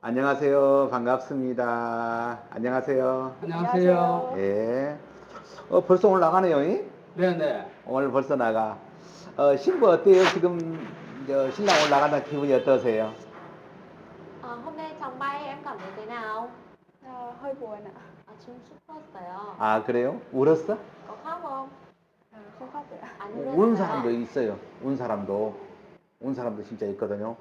안녕하세요. 반갑습니다. 안녕하세요. 안녕하세요. 예. 어, 벌써 오늘 나가네요. 이? 네네. 오늘 벌써 나가. 어, 신부 어때요? 지금 저 신랑 오늘 나간다 기분이 어떠세요? Ờ, hôm nay chồng bay em cảm thấy thế nào? Ờ, hơi buồn ạ. À, 춤 춥었어요. 아, 그래요? 울었어? Có khóc không? Ờ, không khóc được ạ. 안 운. 사람도 있어요. 운 사람도. 운 사람도 진짜 있거든요.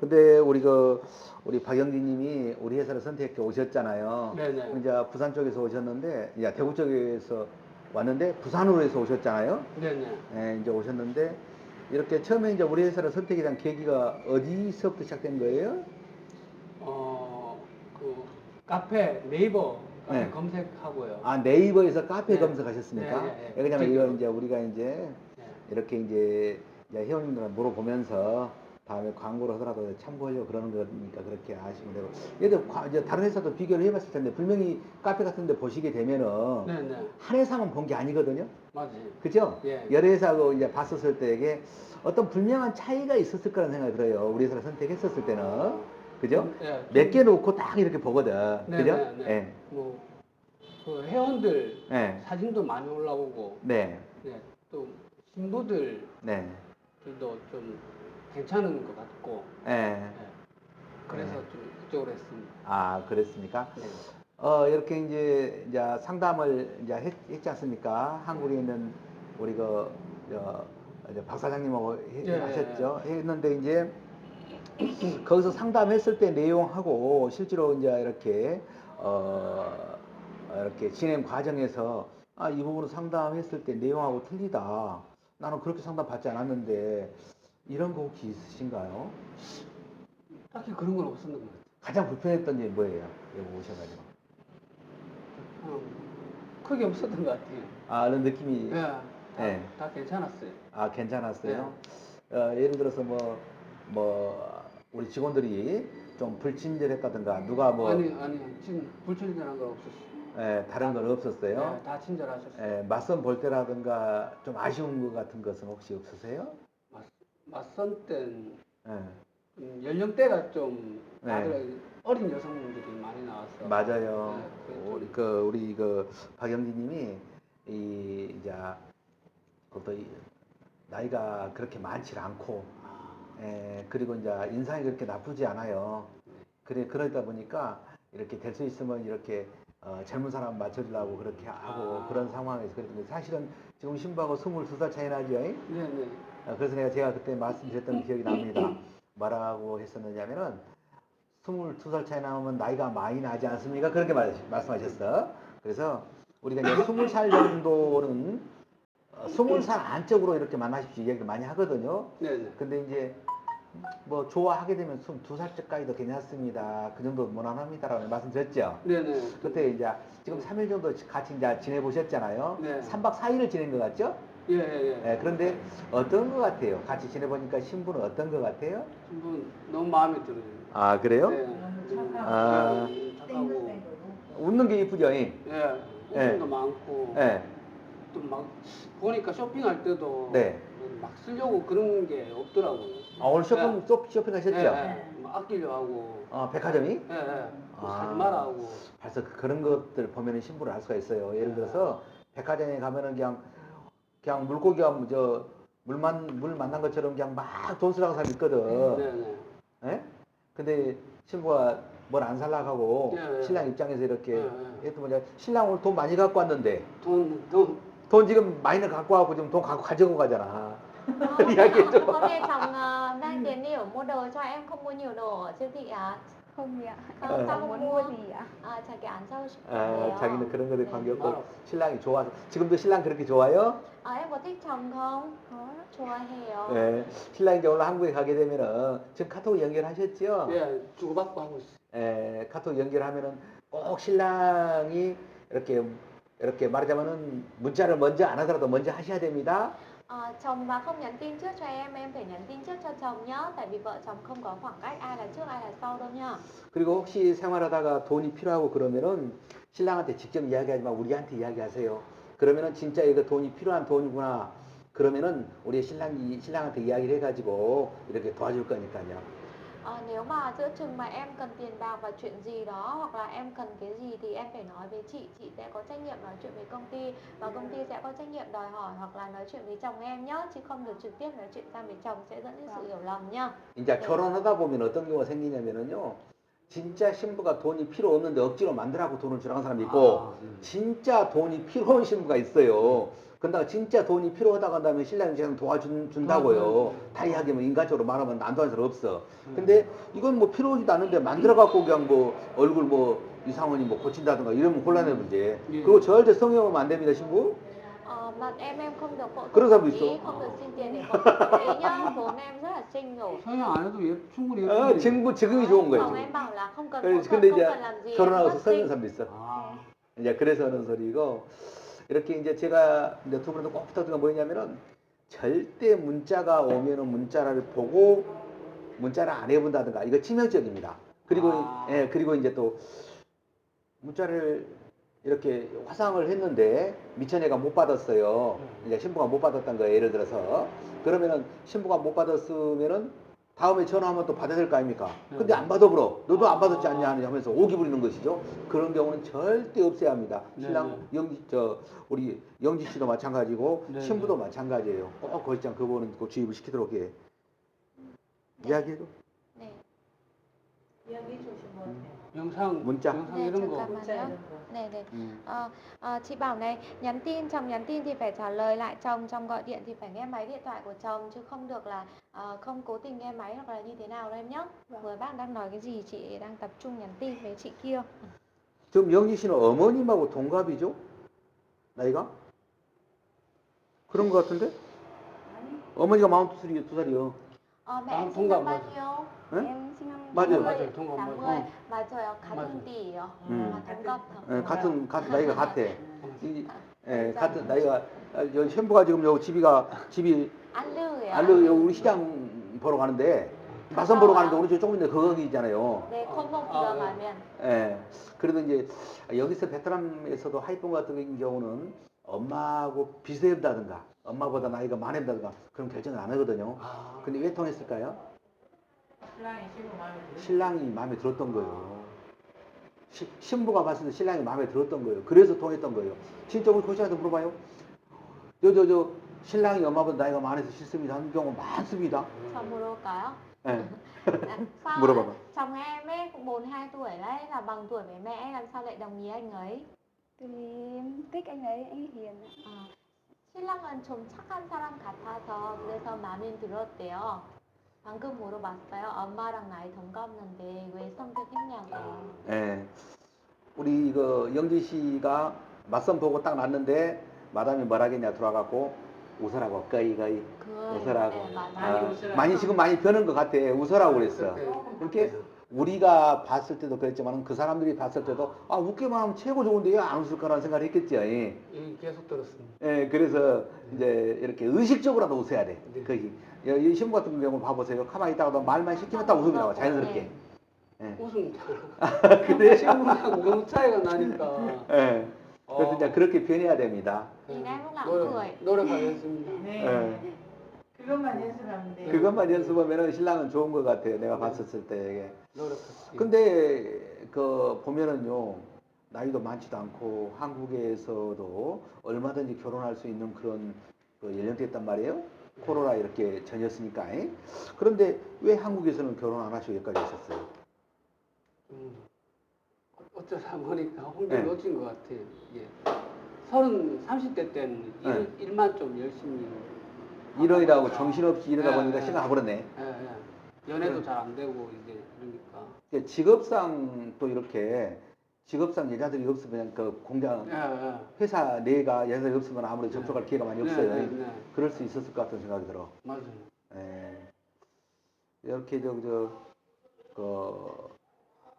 근데 우리 그 우리 박영진 님이 우리 회사를 선택해 오셨잖아요. 네네. 이제 부산 쪽에서 오셨는데, 이제 대구 쪽에서 왔는데 부산으로 해서 오셨잖아요. 네네. 예, 이제 오셨는데 이렇게 처음에 이제 우리 회사를 선택에 대한 계기가 어디서부터 시작된 거예요? 어, 그 카페 네이버 네. 검색하고요. 아 네이버에서 카페 네. 검색하셨습니까? 네, 네, 네. 왜냐면 이거 이제 우리가 이제 네. 이렇게 이제, 이제 회원님들 물어보면서 다음에 광고를 하더라도 참고하려고 그러는 거니까 그렇게 아시면 되고 얘들 과- 이제 다른 회사도 비교를 해봤을 텐데 분명히 카페 같은 데 보시게 되면은 네네. 한 회사만 본 게 아니거든요. 맞아요. 그죠? 예. 여러 회사하고 이제 봤었을 때에게 어떤 분명한 차이가 있었을 거라는 생각이 들어요. 우리 회사를 선택했었을 때는. 그죠? 예. 몇 개 놓고 딱 이렇게 보거든. 네, 그죠? 네, 네. 예. 뭐, 그 회원들 예. 사진도 많이 올라오고, 네. 네. 또 신부들 도 네. 좀 괜찮은 것 같고, 예. 네. 그래서 네. 좀 이쪽으로 했습니다. 아, 그랬습니까? 네. 어, 이렇게 이제, 이제 상담을 이제 했, 했지 않습니까? 한국에 있는 우리 그, 저, 이제 박 사장님하고 해- 예, 하셨죠? 했는데 이제 거기서 상담했을 때 내용하고 실제로 이제 이렇게, 어, 이렇게 진행 과정에서 아, 이 부분을 상담했을 때 내용하고 틀리다. 나는 그렇게 상담 받지 않았는데 이런 거 혹시 있으신가요? 딱히 그런 건 없었는 것 같아요. 가장 불편했던 점이 뭐예요? 여기 오셔가지고. 어, 크게 없었던 것 같아요. 아, 그런 느낌이. 네. 다, 네. 다 괜찮았어요. 아, 괜찮았어요? 어, 예를 들어서 뭐, 뭐, 우리 직원들이 좀 불친절했다든가, 누가 뭐, 아니 아니 지금 불친절한 건 없었어요. 예, 다른 건 없었어요? 네, 다 친절하셨어요. 예, 맞선 볼 때라든가 좀 아쉬운 것 같은 것은 혹시 없으세요? 맞선 땐 예, 음, 연령대가 좀 네. 다들 어린 여성분들이 많이 나왔어. 맞아요. 네, 그게 좀- 우리 그, 우리 그, 박영진 님이, 이, 이제, 어떤, 이 나이가 그렇게 많지 않고, 아, 예, 그리고 이제 인상이 그렇게 나쁘지 않아요. 그래, 그러다 보니까 이렇게 될 수 있으면 이렇게 어, 젊은 사람 맞춰주려고 그렇게 하고 아. 그런 상황에서 그랬는데 사실은 지금 신부하고 22살 차이 나죠? 잉? 네네. 어, 그래서 내가 제가 그때 말씀드렸던 기억이 납니다. 뭐라고 했었느냐면은 22살 차이 나면 나이가 많이 나지 않습니까? 그렇게 말, 말씀하셨어. 그래서 우리가 이제 20살 정도는 어, 20살 안쪽으로 이렇게 만나십시오 이야기를 많이 하거든요. 네 네. 근데 이제 뭐 좋아하게 되면 22살째까지도 괜찮습니다. 그 정도 무난합니다라고 말씀드렸죠. 네네. 그때 이제 지금 3일 정도 같이 이제 지내보셨잖아요. 네. 3박 4일을 지낸 것 같죠? 예 예 예. 예, 그런데 어떤 것 같아요? 같이 지내보니까 신부는 어떤 것 같아요? 신분 너무 마음에 들어요. 아, 그래요? 네. 착하고. 아. 네, 착하고. 웃는 게 이쁘죠? 잉? 예. 네. 웃음도 많고. 예. 또 막 보니까 쇼핑할 때도 네. 막 쓰려고 그런 게 없더라고요. 아, 오늘 쇼핑, 쇼- 쇼핑 하셨죠? 예, 예. 막 아끼려 하고. 어, 백화점이? 예, 예. 또 아. 사지 마라 하고. 벌써 그- 그런 것들 보면은 신부를 알 수가 있어요. 예를 들어서 백화점에 가면은 그냥 그냥 물고기가 뭐저 물만 물 만난 것처럼 그냥 막 돈 쓰라고 사람 있거든. 네 네. 예? 근데 신부가 뭘 안 살라고 하고 예, 예. 신랑 입장에서 이렇게 예, 예. 했더니 뭐냐 신랑 오늘 돈 많이 갖고 왔는데 돈, 돈. 돈 지금 많이는 갖고 와고 지금 돈 갖고 가지고 가잖아. Ờ. Hôm nay chồng ờ, mang tiền đi ở mua đồ cho em không mua nhiều đồ ở siêu thị à? Không chị ạ. Ờ. Không, sao Không muốn mua? mua gì ạ. 아, 자기 안 사고 아, 싶은데요. 자기는 그런 거에 네. 관계없고. 신랑이 좋아서 지금도 신랑 그렇게 좋아요? 아, em có thích chồng không? Có. 좋아해요. 예. 신랑이 이제 오늘 한국에 가게 되면은 지금 카톡 연결하셨죠? 예, 주고받고 하고 있어요. 예, 카톡 연결하면은 꼭 신랑이 이렇게 이렇게 말하자면은 문자를 먼저 안 하더라도 먼저 하셔야 됩니다. Ờ, chồng mà không nhắn tin trước cho em, em phải nhắn tin trước cho chồng nhá. Tại vì vợ chồng không có khoảng cách ai là trước ai là sau đâu nhá. 그리고 혹시 생활하다가 돈이 필요하고 그러면은 신랑한테 직접 이야기하지 마 우리한테 이야기하세요. 그러면은 진짜 이거 돈이 필요한 돈이구나. 그러면은 우리 신랑이 신랑한테 이야기를 해가지고 이렇게 도와줄 거니까요. Ờ, nếu mà giữa chừng mà em cần tiền bạc và chuyện gì đó hoặc là em cần cái gì thì em phải nói với chị chị sẽ có trách nhiệm nói chuyện với công ty và công ty sẽ có trách nhiệm đòi hỏi hoặc là nói chuyện với chồng em nhá chứ không được trực tiếp nói chuyện ra với chồng sẽ dẫn đến sự hiểu lầm nhá 이제 결혼하다 보면 어떤 경우가 생기냐면은요. 진짜 신부가 돈이 필요 없는데 억지로 만들라고 돈을 주라는 사람이 있고 아, 음. 진짜 돈이 필요한 신부가 있어요. 근데 진짜 돈이 필요하다고 한다면 신랑이 그냥 도와준다고요. 다이하게 뭐 인간적으로 말하면 안 도와줄 사람 없어. 근데 이건 뭐 필요하지도 않은데 만들어갖고 그냥 뭐 얼굴 뭐 이상원이 뭐 고친다든가 이러면 곤란해 문제. 예. 그리고 절대 성형하면 안 됩니다 신부. Ờ, mặt em em không được phẫu 그런 thuật 사람도 있어. không được xin tiền để phẫu thuật thẩm mỹ nhá vốn em rất là xinh rồi 성형 안 해도 예, 충분히 어, 예쁜데. 증부 지금이 좋은 거예요. 지금. em bảo là không cần 그래, phẫu thuật 근데 không 이제 cần làm gì em 결혼하고서 rất 성형 xinh 사람도 있어. 아, 이제 그래서 하는 소리고 이렇게 이제 제가 이제 두 분한테 꼭 부탁드린 건 뭐냐면은 절대 문자가 오면은 문자를 보고 문자를 안 해본다든가 이거 치명적입니다. 그리고 아. 예 그리고 이제 또 문자를 이렇게 화상을 했는데 미천애가 못 받았어요. 이제 신부가 못 받았던 거예요. 예를 들어서 그러면은 신부가 못 받았으면은 다음에 전화하면 또 받아야 될 거 아닙니까? 근데 안 받아 불어. 너도 안 받았지 않냐 하면서 오기 부리는 것이죠. 그런 경우는 절대 없애야 합니다. 네, 신랑 영지 저 우리 영지 씨도 마찬가지고 네, 신부도 네. 마찬가지예요. 꼭 거짓장 그거는 꼭 주입을 시키도록 해. 이야기해줘. 네. 영상, 문자. 영상 네, 이런 거. 잠깐만요. 네, 네. 음. Ờ, ờ, chị bảo này, nhắn tin, chồng nhắn tin thì phải trả lời lại chồng, chồng gọi điện thì phải nghe máy điện thoại của chồng chứ không được là ờ, không cố tình nghe máy hoặc là như thế nào đâu em nhé. Vâng. Vừa bác đang nói cái gì chị đang tập trung nhắn tin với chị kia. 지금 영지 씨는 어머님하고 동갑이죠? 나이가? 그런 것 같은데? 어머니가 42살이요. Ờ, mẹ À, em không sinh gặp năm bao rồi. nhiêu? 네? Em sinh năm 맞아요. 맞아요. 네, 동갑 맞아요. mươi. 맞아요. 같은. 띠예요. 음. 아, 동갑. 예, 같은, 같은 나이가 같아. 이, 예. 같은 나이가, 아, 여 현부가 지금 요 집이가, 집이, An Lư ạ. 알로 요 우리 시장 보러 가는데, 마선 보러 가는데 오른쪽 조금 더 거기 있잖아요. 네, không 아, vừa 네. 가면. 예. 그래도 이제 여기서 베트남에서도 하이폰 같은 경우는 엄마하고 비슷하다든가, 엄마보다 나이가 많이 된다든가, 그런 결정을 안 하거든요. 아, 근데 왜 통했을까요? 신랑이 마음에 들었던 거예요. 시- 신부가 봤을 때 신랑이 마음에 들었던 거예요. 그래서 통했던 거예요. 진짜 우리 고시한테 물어봐요. 저, 저, 저, 신랑이 엄마보다 나이가 많아서 싫습니다. 하는 경우 많습니다. Cho 물어볼까요? 예. À, sao 물어봐봐. Chồng em ấy cũng 42 tuổi đấy là bằng tuổi với mẹ làm sao lại đồng ý anh ấy? Tại vì em thích anh ấy, anh ấy hiền ạ. 아, 신랑은 좀 착한 사람 같아서 그래서 마음에 들었대요. 방금 물어봤어요. 엄마랑 나이 동갑는데 왜 선택했냐고. 예. 우리 그 영지 씨가 맞선 보고 딱 났는데 마담이 뭐라겠냐 들어와갖고 웃으라고 거의 거의 그 웃으라고. 네, 맞아요. 아, 웃으라고. 많이 지금 많이 변한 것 같아. 웃으라고 그랬어. 그때 이렇게 우리가 봤을 때도 그랬지만 그 사람들이 봤을 때도 아 웃기만 하면 최고 좋은데 왜안 웃을 거라는 생각을 했겠죠. 예. 예, 계속 들었습니다. 예, 그래서 이제 이렇게 의식적으로라도 웃어야 돼. 네. 거기 이- 이 신부 같은 경우 봐보세요. 가만히 있다가도 말만 시키면 딱 웃음이 나와 자연스럽게. 예. 웃음 그래요? 친구랑 너무 차이가 나니까. 예. 그래서 어, 이제 그렇게 변해야 됩니다. 노력, cũng cười. 노력하겠습니다. 네. 예. 그것만 연습하면 돼요. 그것만 연습하면은 신랑은 좋은 것 같아요. 내가 봤었을 때. 이게. 노력할게요. 근데 그 보면은요 나이도 많지도 않고 한국에서도 얼마든지 결혼할 수 있는 그런 그 연령대였단 말이에요. 코로나 이렇게 전이었으니까. 그런데 왜 한국에서는 결혼 안 하시고 여기까지 오셨어요? 음, 어쩌다 보니까 홍대 네. 놓친 것 같아요. 예. 서른, 30대 때는 일, 네. 일만 좀 열심히. 일어이라고 정신없이 이러다 네, 보니까 네. 시간 가버렸네. 예, 예. 연애도 잘 안 되고 이제 그러니까. 직업상 또 이렇게 직업상 여자들이 없으면 그 공장 예, 예. 회사 내가 여자들이 없으면 아무래도 접촉할 기회가 많이 없어요. 네, 네, 네. 그럴 수 있었을 것 같은 생각이 들어. 맞아요. 예. 이렇게 저, 저, 그,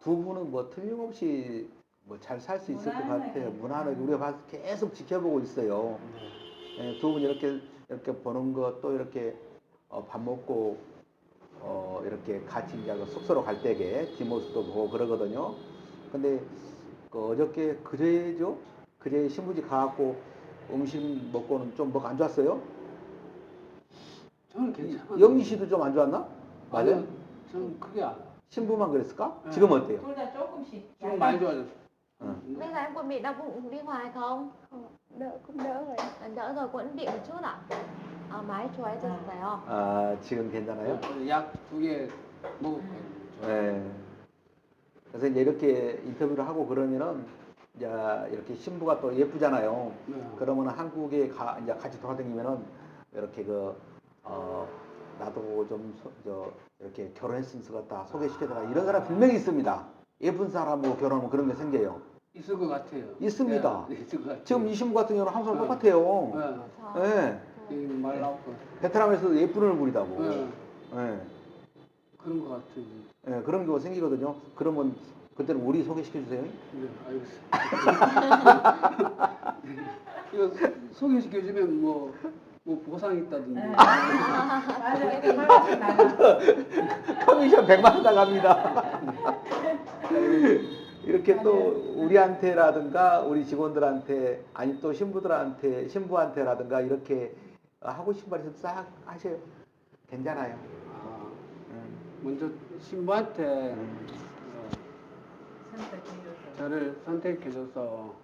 두 분은 뭐 틀림없이 뭐 잘 살 수 있을 것 무난하게. 같아요. 무난하게 우리가 봐서 계속 지켜보고 있어요. 네. 예, 두 분 이렇게 이렇게 보는 것 또 이렇게 어, 밥 먹고 어, 이렇게 같이 이제 그 숙소로 갈 때게 뒷모습도 보고 그러거든요. 근데 그 어저께 그제죠? 그제 신부집 가갖고 음식 먹고는 좀 뭐가 안 좋았어요? 저는 괜찮아요. 영희 씨도 좀 안 좋았나? 맞아요? 저는 크게 안. 신부만 그랬을까? 네. 지금 어때요? 둘 다 조금씩. 좀 많이 좋아졌어. Bây giờ em còn bị đau bụng đi ngoài không? đỡ cũng đỡ rồi Đỡ rồi cũng bị một chút ạ. 아, 많이 좋아졌어요. 아, 지금 괜찮아요? 약 두 개 먹었고. 네. 그래서 이제 이렇게 인터뷰를 하고 그러면은 이제 이렇게 신부가 또 예쁘잖아요. 네. 그러면 한국에 가, 이제 같이 돌아다니면은 이렇게 그, 어, 나도 좀, 소- 저, 이렇게 결혼했으면 좋겠다, 소개시켜달라, 이런 사람 분명히 있습니다. 예쁜 사람하고 결혼하면 그런 게 생겨요. 있을 것 같아요. 있습니다. 네, 있을 것 같아요. 지금 이 신부 같은 경우는 사람 네. 똑같아요. 네. 예. 이말 나왔고. 베트남에서도 예쁜 얼굴이다고. 네. 예. 그런 것 같아요. 예, 그런 경우가 생기거든요. 그러면 그때는 우리 소개시켜 주세요. 네, 알겠습니다. 이거 소개시켜주면 뭐, 뭐 보상 있다든지. 네. 나가. 커미션 100만 원 나갑니다. 이렇게 또 우리한테라든가 우리 직원들한테 아니 또 신부들한테 신부한테라든가 이렇게 하고 싶은 말 있으면 싹 하세요. 괜찮아요. 아, 음, 먼저 신부한테 음, 어, 선택해줘서. 저를 선택해줘서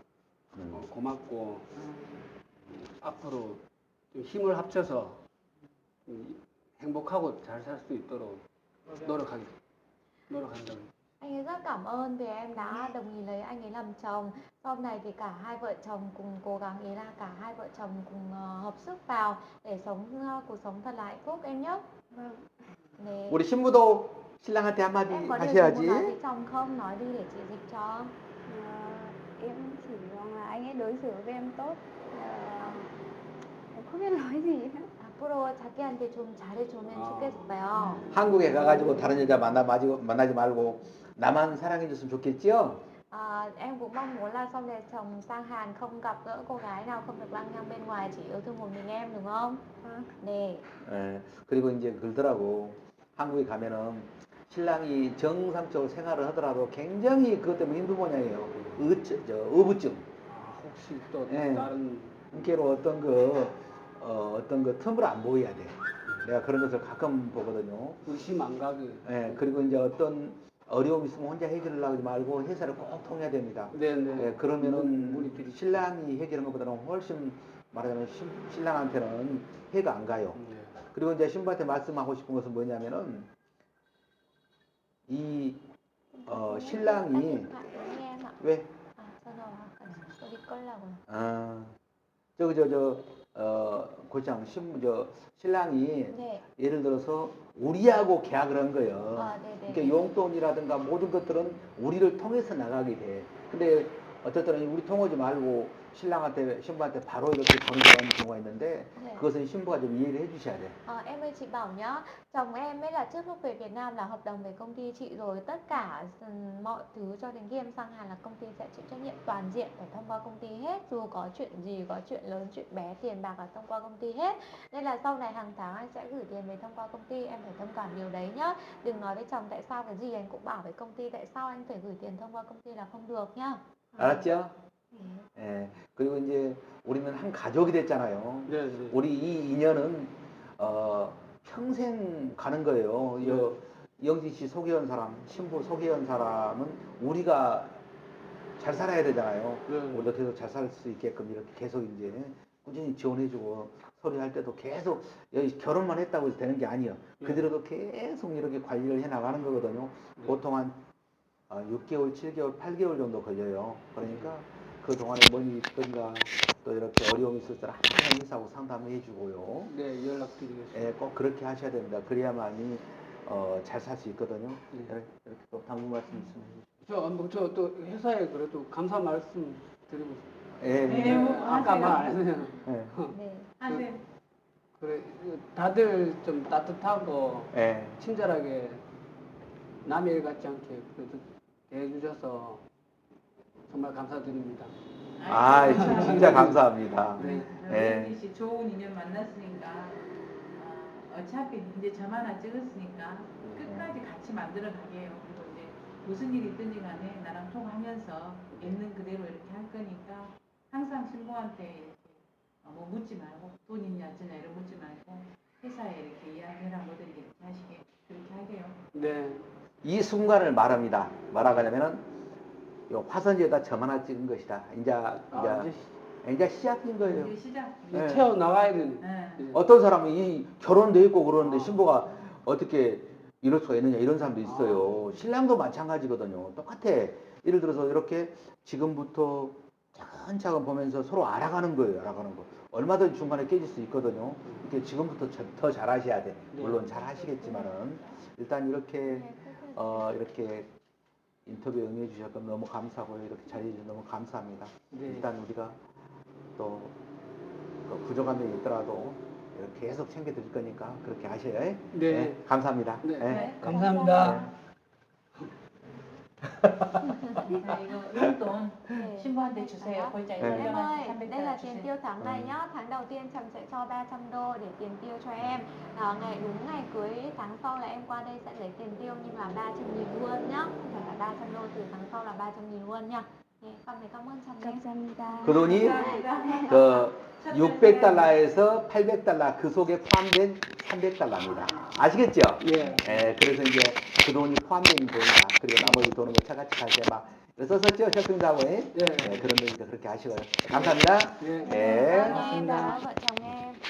음. 어, 고맙고 앞으로 좀 힘을 합쳐서 음, 행복하고 잘 살 수 있도록 노력하겠 노력한다고. Anh ấy rất cảm ơn vì em đã đồng ý lấy anh ấy làm chồng. Sau này thì cả hai vợ chồng cùng cố gắng ý là cả hai vợ chồng cùng ờ, hợp sức vào để sống ờ, cuộc sống thật là hạnh phúc em nhé. vâng Để 우리 신부도 신랑한테 한마디 em có điều gì muốn 하셔야지. nói với chồng không? Nói đi để chị dịch cho. Ờ, em chỉ mong là anh ấy đối xử với em tốt Ờ, em không biết nói gì hết 앞으로 자기한테 좀 잘해주면 아. 좋겠어요. 한국에 가가지고 다른 여자 만나 마지- 만나지 말고 나만 사랑해줬으면 좋겠지요. À, em cũng mong muốn là sau này chồng sang Hàn không gặp gỡ cô gái nào không được lăng nhăng bên ngoài chỉ yêu thương một mình em đúng không? vâng 네. 예, 그리고 이제 그러더라고. 한국에 가면은 신랑이 정상적으로 생활을 하더라도 굉장히 그것 때문에 힘든 모양이에요. 의처, 저, 어부증. 아, 혹시 또 예. 다른 그로 어떤 그, 어, 어떤 그 틈을 안 보여야 돼. 내가 그런 것을 가끔 보거든요. 의심 안 가게. 예, 그리고 이제 어떤 어려움이 있으면 혼자 해결하려고 하지 말고 회사를 꼭 통해야 됩니다. 네네. 예, 그러면은 우리 신랑이 해결하는 것보다는 훨씬 말하자면 신- 신랑한테는 해가 안 가요. 네. 그리고 이제 신부한테 말씀하고 싶은 것은 뭐냐면은 이 어, 신랑이. 왜? 끌라고요. 아, 저기 저 저 어, 고장 신부 저 신랑이 네. 예를 들어서 우리하고 계약을 한 거예요. 아, 네네. 그러니까 용돈이라든가 모든 것들은 우리를 통해서 나가게 돼. 근데 때는 우리 통하지 말고 신랑한테 신부한테 바로 이렇게 돈이 들어가는 경우가 있는데 네. 그것은 신부가 좀 이해를 해주셔야 돼. Ờ, em ơi chị bảo nhá, chồng em ấy là trước lúc về Việt Nam là hợp đồng về công ty chị rồi tất cả ừm, mọi thứ cho đến khi em sang Hàn là công ty sẽ chịu trách nhiệm toàn diện phải thông qua công ty hết dù có chuyện gì có chuyện lớn chuyện bé tiền bạc là thông qua công ty hết nên là sau này hàng tháng anh sẽ gửi tiền về thông qua công ty em phải thông cảm điều đấy nhá đừng nói với chồng tại sao cái gì anh cũng bảo với công ty tại sao anh phải gửi tiền thông qua công ty là không được nhá 알았죠? 네. 예. 그리고 이제 우리는 한 가족이 됐잖아요. 네 네. 우리 이 인연은 어, 평생 가는 거예요. 여, 영진 씨 소개한 사람, 신부 소개한 사람은 우리가 잘 살아야 되잖아요. 네. 우리가 계속 잘 살 수 있게끔 이렇게 계속 이제 꾸준히 지원해주고 소리 할 때도 계속 여기 결혼만 했다고 해서 되는 게 아니에요. 네. 그대로도 계속 이렇게 관리를 해 나가는 거거든요. 네. 보통 한 어, 6개월, 7개월, 8개월 정도 걸려요. 그러니까 그 동안에 뭔 일이 있든가 또 이렇게 어려움이 있을 때는 항상 인사하고 상담해 주고요. 네, 연락드리겠습니다. 예, 꼭 그렇게 하셔야 됩니다. 그래야만이 어, 잘 살 수 있거든요. 네. 이렇게, 이렇게 또 당부 말씀 있으면 저, 뭐, 저, 또 회사에 그래도 감사 말씀 드리고 싶어요. 예, 네, 뭐 아까 하세요. 말안 했네요. 예, 네. 하세요. 그래, 다들 좀 따뜻하고 예. 친절하게 남의 일 같지 않게 그래도 대해주셔서 정말 감사드립니다. 아, 진- 진짜 감사합니다. 네. 네. 씨 좋은 인연 만났으니까 어, 어차피 이제 점 하나 찍었으니까 끝까지 같이 만들어 가게요. 그리고 이제 무슨 일이 있든지 간에 나랑 통하면서 있는 그대로 이렇게 할 거니까 항상 신부한테 이렇게 어, 뭐 묻지 말고 돈 있냐 어쩌냐 이런 묻지 말고 회사에 이렇게 이야기해라 이렇게 하시게 그렇게 하게요. 네. 이 순간을 말합니다. 하냐면은 요 화선지에다 점 하나 찍은 것이다. 이제 아, 이제 이제 이제 시작인 거예요. 이제 시작. 이제 네. 태어 나가야 되는. 네. 어떤 사람은 이 결혼돼 있고 그러는데 신부가 어떻게 이럴 수가 있느냐 이런 사람도 있어요. 신랑도 마찬가지거든요. 똑같아. 예를 들어서 이렇게 지금부터 차근차근 보면서 서로 알아가는 거예요. 알아가는 거. 얼마든지 중간에 깨질 수 있거든요. 이렇게 지금부터 저- 더 잘하셔야 돼. 물론 잘하시겠지만은 일단 이렇게 네, 어 이렇게 인터뷰 응해 주셔서 너무 감사하고요. 이렇게 자리해 주셔서 너무 감사합니다. 네. 일단 우리가 또그 부족함이 있더라도 이렇게 계속 챙겨 드릴 거니까 그렇게 하셔요. 예? 네. 감사합니다. 네. 예. 네. 감사합니다. 자, 이거 용돈 네. 신부한테 주세요. 골자 네. Em ơi, 300 đây là tiền 주세요. tiêu tháng này Ừ. nhá. Tháng đầu tiên Trầm sẽ cho 300 đô để tiền tiêu cho em. Ờ, ngày đúng ngày cưới tháng sau là em qua đây sẽ lấy tiền tiêu nhưng là 300 nghìn luôn nhá. Không phải là 300 đô từ tháng sau là 300 nghìn luôn nha. 네, con thấy cảm ơn Trầm nhé. 감사합니다. 그 돈이 감사합니다. 그 600달러에서 800달러 그 속에 포함된 300달러입니다. 아시겠죠? 예. 예, 그래서 이제 그 돈이 포함된 돈이다. 그리고 나머지 돈은 뭐 차같이 갈 때 막 썼었죠? 쇼핑사고에 예. 예, 그런 거 이제 그렇게 하시고요. 감사합니다. 예. 예. Vợ chồng